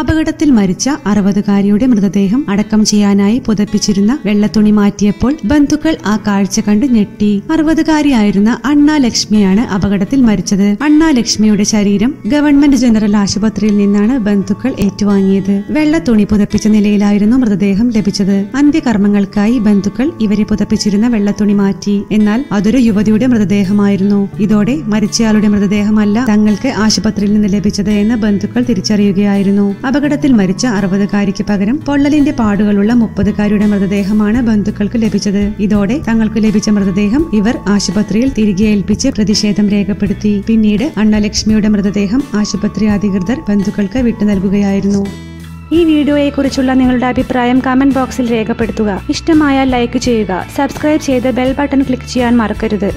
അപകടത്തിൽ മരിച്ച അറുപതുകാരിയുടെ മൃതദേഹം അടക്കം ചെയ്യാനായി പുതപ്പിച്ചിരുന്ന വെള്ളത്തുണി മാറ്റിയപ്പോൾ ബന്ധുക്കൾ ആ കാഴ്ച കണ്ട് ഞെട്ടി. അറുപതുകാരിയായിരുന്ന അണ്ണാ ലക്ഷ്മിയാണ് അപകടത്തിൽ മരിച്ചത്. അണ്ണാ ലക്ഷ്മിയുടെ ശരീരം ഗവൺമെന്റ് ജനറൽ ആശുപത്രിയിൽ നിന്നാണ് ബന്ധുക്കൾ ഏറ്റുവാങ്ങിയത്. വെള്ളത്തുണി പുതപ്പിച്ച നിലയിലായിരുന്നു മൃതദേഹം ലഭിച്ചത്. അന്ത്യകർമ്മങ്ങൾക്കായി ബന്ധുക്കൾ ഇവരെ പുതപ്പിച്ചിരുന്ന വെള്ളത്തുണി മാറ്റി. എന്നാൽ അതൊരു യുവതിയുടെ മൃതദേഹമായിരുന്നു. ഇതോടെ മരിച്ചയാളുടെ മൃതദേഹമല്ല തങ്ങൾക്ക് ആശുപത്രിയിൽ നിന്ന് ലഭിച്ചത് എന്ന് ബന്ധുക്കൾ തിരിച്ചറിയുകയായിരുന്നു. അപകടത്തിൽ മരിച്ച അറുപതുകാരിക്ക് പകരം പൊള്ളലിന്റെ പാടുകളുള്ള മുപ്പതുകാരിയുടെ മൃതദേഹമാണ് ബന്ധുക്കൾക്ക് ലഭിച്ചത്. ഇതോടെ തങ്ങൾക്ക് ലഭിച്ച മൃതദേഹം ഇവർ ആശുപത്രിയിൽ തിരികെ ഏൽപ്പിച്ച് പ്രതിഷേധം രേഖപ്പെടുത്തി. പിന്നീട് അണ്ണലക്ഷ്മിയുടെ മൃതദേഹം ആശുപത്രി അധികൃതർ ബന്ധുക്കൾക്ക് വിട്ടു നൽകുകയായിരുന്നു. ഈ വീഡിയോയെക്കുറിച്ചുള്ള നിങ്ങളുടെ അഭിപ്രായം കമന്റ് ബോക്സിൽ രേഖപ്പെടുത്തുക. ഇഷ്ടമായാൽ ലൈക്ക് ചെയ്യുക. സബ്സ്ക്രൈബ് ചെയ്ത് ബെൽ ബട്ടൺ ക്ലിക്ക് ചെയ്യാൻ മറക്കരുത്.